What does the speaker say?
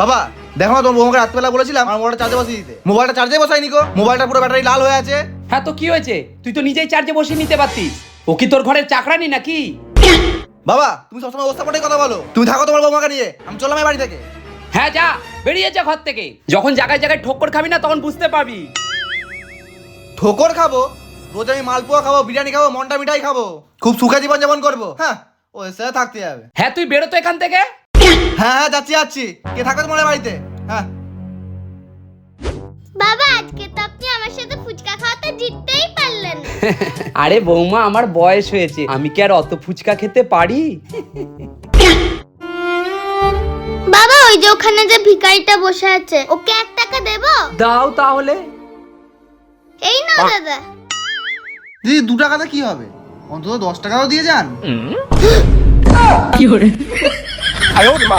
বাবা দেখো না তোমার বৌমাকে রাত্রেবেলা বলেছিলাম আমার মোবাইলটা চার্জে বসিয়ে দিতে। মোবাইলটা চার্জে বসাইনি গো মোবাইলটা পুরো ব্যাটারি লাল হয়ে আছে। হ্যাঁ তো কি হয়েছে? তুই তো নিজেই চার্জে বসিয়ে নিতে পারতিস। ও কি তোর ঘরের চাকরানি নাকি? বাবা তুমি সবসময় অবস্থা পটেই কথা বলো। তুমি থাকো তোমার বৌমাকে নিয়ে আমি চললাম এই বাড়ি থেকে। হ্যাঁ যা বেরিয়ে যা ঘর থেকে। যখন জায়গায় জায়গায় ঠোক্কর খাবি না তখন বুঝতে পারবি। ঠোকর খাব? রোজ আমি মালপোয়া খাব বিরিয়ানি খাব মন্ডা মিঠাই খাব। খুব সুখে জীবন যাপন করব। হ্যাঁ ও সাথে থাকতে হবে। হ্যাঁ তুই বেরো তো এখান থেকে। হ্যাঁ হ্যাঁ যাচ্ছি যাচ্ছি। কে থাকো তোমার বাড়িতে? হ্যাঁ। বাবা আজকে তো আপনি আমার সাথে ফুচকা খাওয়াতে জিততেই পারলেন। আরে বৌমা আমার বয়স হয়েছে। আমি কি আর অত ফুচকা খেতে পারি? বাবা ওই যে ওখানে যে ভিখারিটা বসে আছে ওকে এক টাকা দেবো? দাও তাহলে। এই না দাদা। দিদি দু টাকাতে কি হবে? অন্তত দশ টাকাও দিয়ে যান। 哎呦我的妈